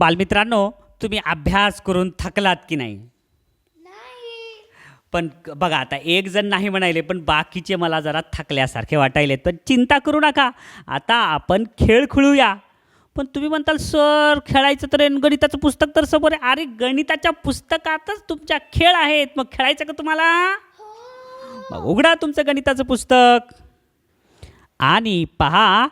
बालमित्रांनो तुम्ही अभ्यास करून थकलात की नाही? पण बघा आता एक जण नाही म्हणाले पण बाकीचे मला जरा थकल्यासारखे वाटायले. पण चिंता करू नका. आता आपण खेळ खेळूया. पण तुम्ही म्हणताल सर खेळायचं तर गणिताचं पुस्तक तर समोर आहे. अरे गणिताच्या पुस्तकातच तुमच्या खेळ आहेत. मग खेळायचं का तुम्हाला? मग उघडा तुमचं गणिताचं पुस्तक. आणि पहा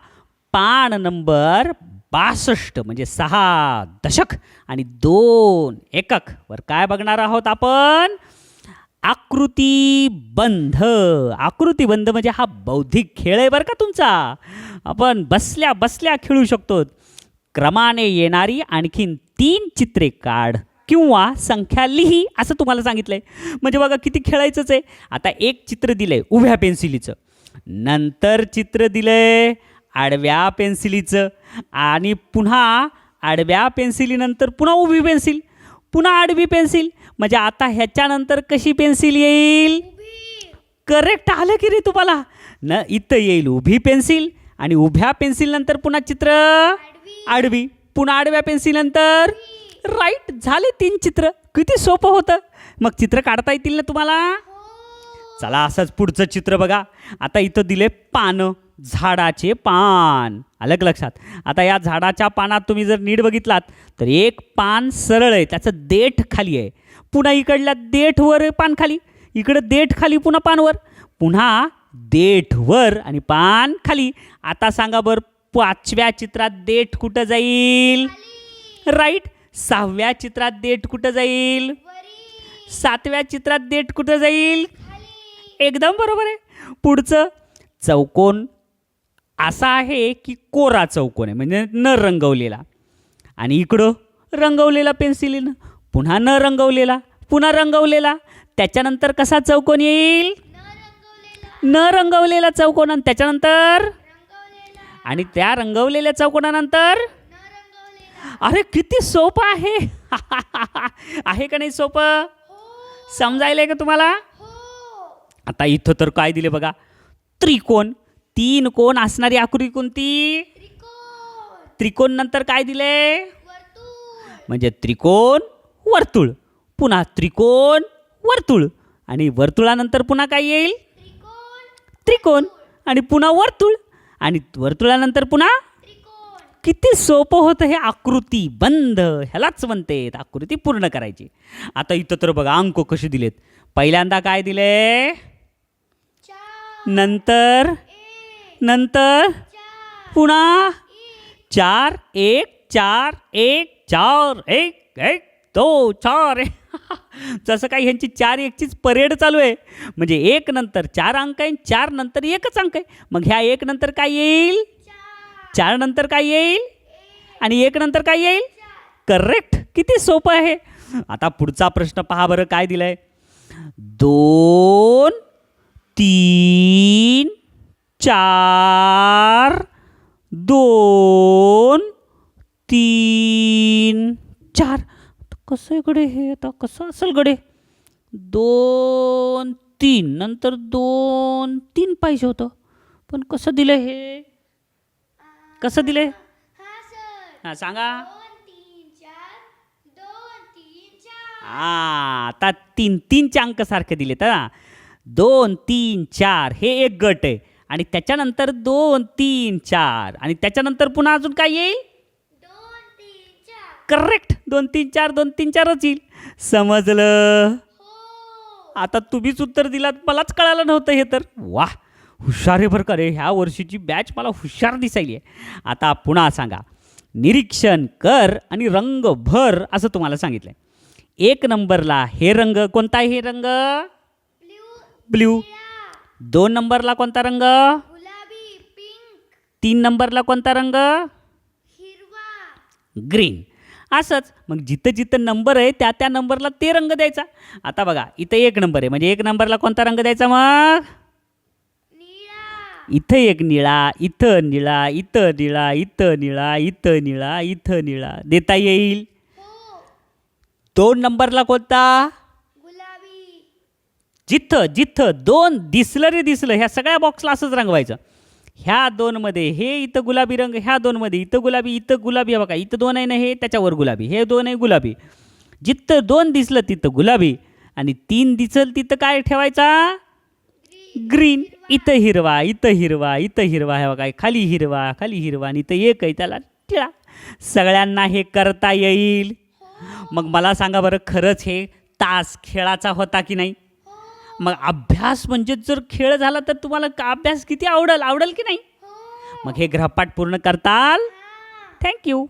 पान नंबर बासष्ट म्हणजे सहा दशक आणि दोन एकक. वर काय बघणार आहोत आपण? आकृती बंध. आकृती बंध म्हणजे हा बौद्धिक खेळ आहे बरं का तुमचा. आपण बसल्या बसल्या खेळू शकतो. क्रमाने येणारी आणखीन तीन चित्रे काढ किंवा संख्या लिही असं तुम्हाला सांगितलंय. म्हणजे बघा किती खेळायचंच आहे. आता एक चित्र दिलंय उभ्या पेन्सिलीचं. नंतर चित्र दिलंय आडव्या पेन्सिलीचं आणि पुन्हा आडव्या पेन्सिलीनंतर पुन्हा उभी पेन्सिल पुन्हा आडवी पेन्सिल. म्हणजे आता ह्याच्यानंतर कशी पेन्सिल येईल? करेक्ट आलं की रे तुम्हाला. न इथं येईल उभी पेन्सिल आणि उभ्या पेन्सिल नंतर पुन्हा चित्र आडवी. पुन्हा आडव्या पेन्सिल नंतर राईट. झाले तीन चित्र. किती सोपं होतं. मग चित्र काढता येतील ना तुम्हाला? चला असंच पुढचं चित्र बघा. आता इथं दिले पानं. झाडाचे पान. आलं लक्षात? आता या झाडाच्या पानात तुम्ही जर नीट बघितलात तर एक पान सरळ आहे त्याचं देठ खाली आहे. पुन्हा इकडल्या देठ वर आहे पान खाली. इकडं देठ खाली पुन्हा पान वर पुन्हा देठ वर आणि पान खाली. आता सांगा बरं पाचव्या चित्रात देठ कुठं जाईल? राईट. सहाव्या चित्रात देठ कुठं जाईल? सातव्या चित्रात देठ कुठं जाईल? एकदम बरोबर आहे. पुढचं चौकोन असा आहे की कोरा चौकोन आहे. म्हणजे न रंगवलेला. आणि इकडं रंगवलेला पेन्सिलीनं पुन्हा न रंगवलेला पुन्हा रंगवलेला. त्याच्यानंतर कसा चौकोन येईल? न रंगवलेला न रंगवलेला चौकोन आणि त्याच्यानंतर? आणि त्या रंगवलेल्या चौकोनानंतर? अरे किती सोपं आहे. आहे का नाही सोपं? समजायला का तुम्हाला? हो. आता इथं तर काय दिले बघा. त्रिकोण तीन कोण असणारी आकृती कोणती? त्रिकोण. नंतर काय दिले? म्हणजे त्रिकोण वर्तुळ. पुन्हा त्रिकोण वर्तुळ. आणि वर्तुळानंतर पुन्हा काय येईल? त्रिकोण. आणि पुन्हा वर्तुळ. आणि वर्तुळानंतर पुन्हा? किती सोपं होतं हे आकृती बंद. ह्यालाच म्हणते आकृती पूर्ण करायची. आता इथं तर बघा अंक कसे दिलेत? पहिल्यांदा काय दिले? नंतर? नंतर पुन्हा चार एक चार एक चार एक एक दो चार जसं काही ह्यांची चार एकचीच परेड चालू आहे. म्हणजे एक नंतर चार अंक आहे चार नंतर एकच अंक आहे. मग ह्या एक नंतर काय येईल? चार चार नंतर काय येईल? आणि एक नंतर काय येईल? करेक्ट किती सोपं आहे. आता पुढचा प्रश्न पहा बरं काय दिलंय. दोन तीन चार दोन तीन चार. कसं आहे गडे हे? आता कसं असेल गडे? दोन तीन. नंतर दोन तीन पाहिजे होतं. पण कसं दिलं हे? कसं दिलं हा हां सांगा. दोन तीन तीन चार आता तीन तीनचे अंक सारखे दिलेत हा. दोन तीन चार. हे एक गट आहे. आणि त्याच्यानंतर दोन तीन चार. आणि त्याच्यानंतर पुन्हा अजून काय येईल? करेक्ट दोन तीन चार दोन तीन चारच येईल. समजलं? हो. आता तुम्हीच उत्तर दिलात मलाच कळालं नव्हतं हे तर. वा हुशार बरं का रे. ह्या वर्षीची बॅच मला हुशार दिसायली आहे. आता पुन्हा सांगा. निरीक्षण कर आणि रंग भर असं तुम्हाला सांगितलं एक नंबरला हे रंग कोणता आहे हे रंग? ब्ल्यू. दोन नंबरला कोणता रंग? तीन नंबरला कोणता रंग? ग्रीन. असंच. मग जिथं जिथं नंबर आहे त्या त्या नंबरला ते रंग द्यायचा. आता बघा इथं एक नंबर आहे. म्हणजे एक नंबरला कोणता रंग द्यायचा मग? इथं एक निळा इथं निळा इथं निळा इथं निळा इथं निळा इथं निळा. देता येईल? हो. दोन नंबरला कोणता? जिथं जिथं दोन दिसलं रे दिसलं ह्या सगळ्या बॉक्सला असंच रंगवायचं. ह्या दोनमध्ये हे इथं गुलाबी रंग ह्या दोनमध्ये इथं गुलाबी इथं गुलाबी हे बघा इथं दोन आहे ना हे त्याच्यावर गुलाबी हे दोन आहे गुलाबी. जिथं दोन दिसलं तिथं गुलाबी आणि तीन दिसल तिथं काय ठेवायचा? ग्रीन. इथं हिरवा इथं हिरवा इथं हिरवा हे बघा खाली हिरवा खाली हिरवा आणि इथं एक आहे त्याला टिळा. सगळ्यांना हे करता येईल. मग मला सांगा बरं खरंच हे तास खेळाचा होता की नाही? मग अभ्यास म्हणजे जर खेळ झाला तर तुम्हाला अभ्यास किती आवडेल? आवडेल की नाही? मग हे ग्रहपाठ पूर्ण करताल? थँक्यू